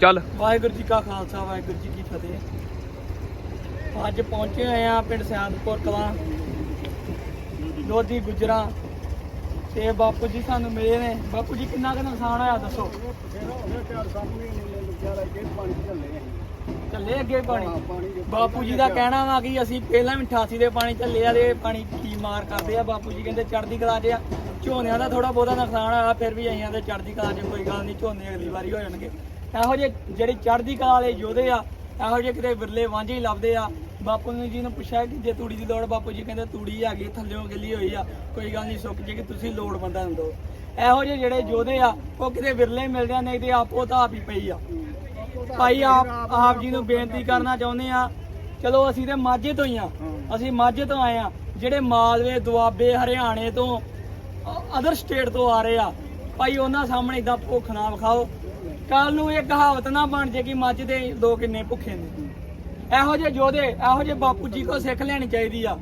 ਚੱਲ। ਵਾਹਿਗੁਰੂ ਜੀ ਕਾ ਖਾਲਸਾ, ਵਾਹਿਗੁਰੂ ਜੀ ਕੀ ਫਤਿਹ। ਅੱਜ ਪਹੁੰਚੇ ਹੋਏ ਆ ਪਿੰਡ ਸਿਆਦਪੁਰ ਕਲਾਂ, ਲੋਧੀ, ਗੁਜਰਾ। ਤੇ ਬਾਪੂ ਜੀ ਸਾਨੂੰ ਮਿਲੇ ਨੇ। ਬਾਪੂ ਜੀ, ਕਿੰਨਾ ਕੁ ਨੁਕਸਾਨ ਹੋਇਆ ਦੱਸੋ? ਚੱਲੇ ਅੱਗੇ ਪਾਣੀ? ਬਾਪੂ ਜੀ ਦਾ ਕਹਿਣਾ ਵਾ ਕਿ ਅਸੀਂ ਪਹਿਲਾਂ ਵੀ 88 ਦੇ ਪਾਣੀ ਚੱਲੇ ਆ ਤੇ ਪਾਣੀ ਕੀ ਮਾਰ ਕਰਦੇ ਆ। ਬਾਪੂ ਜੀ ਕਹਿੰਦੇ ਚੜਦੀ ਕਲਾ 'ਚ ਆ। ਝੋਨਿਆਂ ਦਾ ਥੋੜਾ ਬਹੁਤਾ ਨੁਕਸਾਨ ਹੋਇਆ, ਫਿਰ ਵੀ ਅਸੀਂ ਆਂਦੇ ਚੜ੍ਹਦੀ ਕਲਾ 'ਚ ਕੋਈ ਗੱਲ ਨਹੀਂ, ਝੋਨੇ ਅਗਲੀ ਵਾਰੀ ਹੋ ਜਾਣਗੇ। ਇਹੋ ਜਿਹੇ ਜਿਹੜੇ ਚੜ੍ਹਦੀ ਕਲਾ ਵਾਲੇ ਯੋਧੇ ਆ, ਇਹੋ ਜਿਹੇ ਕਿਤੇ ਵਿਰਲੇ ਵਾਂਝੇ ਹੀ ਲੱਭਦੇ ਆ। ਬਾਪੂ ਨੇ ਜੀ ਨੂੰ ਪੁੱਛਿਆ ਕਿ ਜੇ ਤੂੜੀ ਦੀ ਲੋੜ ਬਾਪੂ ਜੀ ਕਹਿੰਦੇ ਤੂੜੀ ਹੈਗੀ ਥੱਲੇੋਂ ਗਿੱਲੀ ਹੋਈ ਆ, ਕੋਈ ਗੱਲ ਨਹੀਂ ਸੁੱਕ ਜੇ ਕਿ ਤੁਸੀਂ ਲੋੜ ਬੰਦਾ ਨੂੰ ਦਿਓ। ਇਹੋ ਜਿਹੇ ਜਿਹੜੇ ਯੋਧੇ ਆ, ਉਹ ਕਿਤੇ ਵਿਰਲੇ ਮਿਲਦੇ ਆ, ਨਹੀਂ ਤੇ ਆਪੋ ਤਾਂ ਆਪ ਹੀ ਪਈ ਆ। ਭਾਈ, ਆਪ ਆਪ ਜੀ ਨੂੰ ਬੇਨਤੀ ਕਰਨਾ ਚਾਹੁੰਦੇ ਆ, ਚਲੋ ਅਸੀਂ ਤੇ ਮਾਝੇ ਤੋਂ ਹੀ ਆ। ਅਸੀਂ ਮਾਝੇ ਤੋਂ ਆਏ ਆ, ਜਿਹੜੇ ਮਾਲਵੇ, ਦੁਆਬੇ, ਹਰਿਆਣੇ ਤੋਂ ਅਦਰ ਸਟੇਟ ਤੋਂ ਆ ਰਹੇ ਆ। ਭਾਈ, ਉਹਨਾਂ ਸਾਹਮਣੇ ਇਦਾਂ ਭੁੱਖ ਨਾ ਵਿਖਾਓ। ਕੱਲ ਨੂੰ ਇਹ ਕਹਾਵਤ ਨਾ ਬਣ ਜੇ ਕਿ ਮੱਝ ਦੇ ਲੋਕ ਕਿੰਨੇ ਭੁੱਖੇ ਨੇ। ਇਹੋ ਜਿਹੇ ਯੋਧੇ, ਇਹੋ ਜਿਹੇ ਬਾਪੂ ਜੀ ਕੋ ਸਿੱਖ ਲੈਣੀ ਚਾਹੀਦੀ ਆ।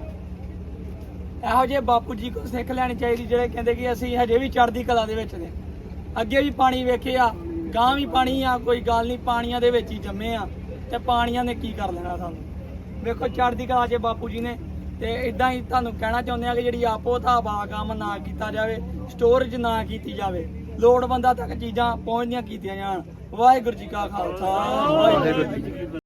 ਇਹੋ ਜਿਹੇ ਬਾਪੂ ਜੀ ਕੋ ਸਿੱਖ ਲੈਣੀ ਚਾਹੀਦੀ ਜਿਹੜੇ ਕਹਿੰਦੇ ਕਿ ਅਸੀਂ ਹਜੇ ਵੀ ਚੜ੍ਹਦੀ ਕਲਾ ਦੇ ਵਿੱਚ ਨੇ। ਅੱਗੇ ਵੀ ਪਾਣੀ ਵੇਖਿਆ ਗਾਂ ਵੀ ਪਾਣੀ ਆ, ਕੋਈ ਗੱਲ ਨਹੀਂ, ਪਾਣੀਆਂ ਦੇ ਵਿੱਚ ਹੀ ਜੰਮੇ ਆ। ਤੇ ਪਾਣੀਆਂ ਨੇ ਕੀ ਕਰ ਲੈਣਾ ਸਾਨੂੰ? ਵੇਖੋ, ਚੜ੍ਹਦੀ ਕਲਾ 'ਚ ਬਾਪੂ ਜੀ ਨੇ, ਤੇ ਇਦਾਂ ਹੀ ਤੁਹਾਨੂੰ ਕਹਿਣਾ ਚਾਹੁੰਦੇ ਆ ਕਿ ਜਿਹੜੀ ਆਪੋ ਧਾਬਾ ਕੰਮ ਨਾ ਕੀਤਾ ਜਾਵੇ, ਸਟੋਰੇਜ ਨਾ ਕੀਤੀ ਜਾਵੇ। ਲੋੜਵੰਦਾਂ ਤੱਕ ਚੀਜ਼ਾਂ ਪਹੁੰਚਦੀਆਂ ਕੀਤੀਆਂ ਜਾਣ। ਵਾਹਿਗੁਰੂ ਜੀ ਕਾ ਖਾਲਸਾ ਵਾਹਿਗੁਰੂ ਜੀ ਕੀ ਫਤਿਹ।